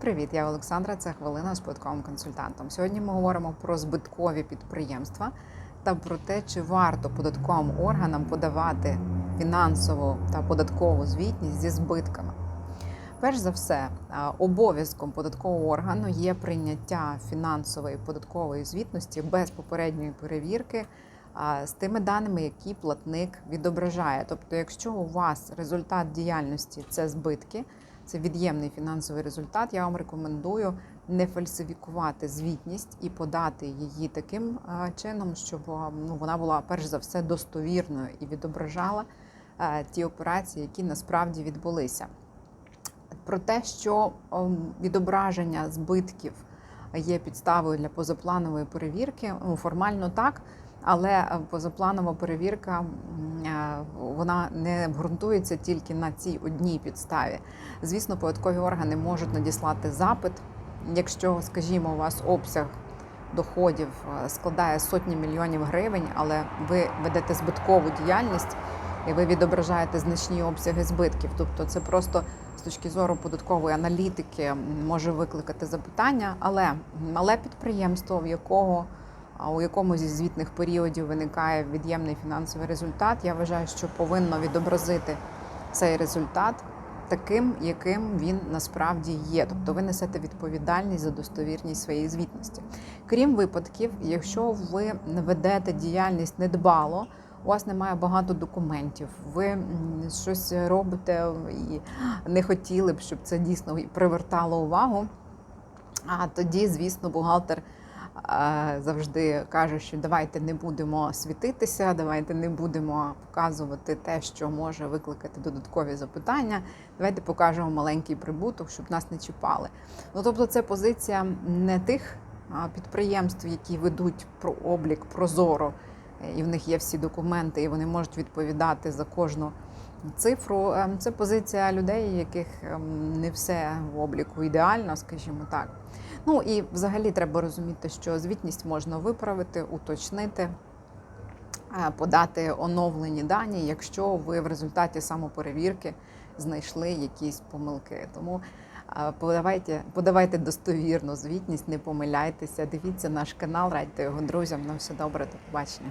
Привіт, я Олександра. Це хвилина з податковим консультантом. Сьогодні ми говоримо про збиткові підприємства та про те, чи варто податковим органам подавати фінансову та податкову звітність зі збитками. Перш за все, обов'язком податкового органу є прийняття фінансової податкової звітності без попередньої перевірки з тими даними, які платник відображає. Тобто, якщо у вас результат діяльності це збитки, це від'ємний фінансовий результат, я вам рекомендую не фальсифікувати звітність і подати її таким чином, щоб ну, вона була перш за все достовірною і відображала ті операції, які насправді відбулися. Про те, що ем, відображення збитків є підставою для позапланової перевірки. Ну, формально так, але е, позапланова перевірка е, вона не ґрунтується тільки на цій одній підставі. Звісно, податкові органи можуть надіслати запит, якщо, скажімо, у вас обсяг. Доходів е, складає сотні мільйонів гривень, але ви ведете збиткову діяльність і ви відображаєте значні обсяги збитків. Тобто, це просто з точки зору податкової аналітики може викликати запитання, але мале підприємство, в якого у якому зі звітних періодів виникає від'ємний фінансовий результат, я вважаю, що повинно відобразити цей результат таким, яким він насправді є. Тобто ви несете відповідальність за достовірність своєї звітності. Крім випадків, якщо ви ведете діяльність недбало, у вас немає багато документів, ви щось робите і не хотіли б, щоб це дійсно привертало увагу. А тоді, звісно, бухгалтер завжди каже, що давайте не будемо світитися, давайте не будемо показувати те, що може викликати додаткові запитання. Давайте покажемо маленький прибуток, щоб нас не чіпали. Ну тобто, це позиція не тих підприємств, які ведуть про облік прозоро, і в них є всі документи, і вони можуть відповідати за кожну цифру. Ем, Це позиція людей, яких ем, не все в обліку ідеально, скажімо так. Ну і взагалі треба розуміти, що звітність можна виправити, уточнити, е, подати оновлені дані, якщо ви в результаті самоперевірки знайшли якісь помилки. Тому е, подавайте, подавайте достовірну звітність, не помиляйтеся, дивіться наш канал, радьте його друзям. На все добре, до побачення.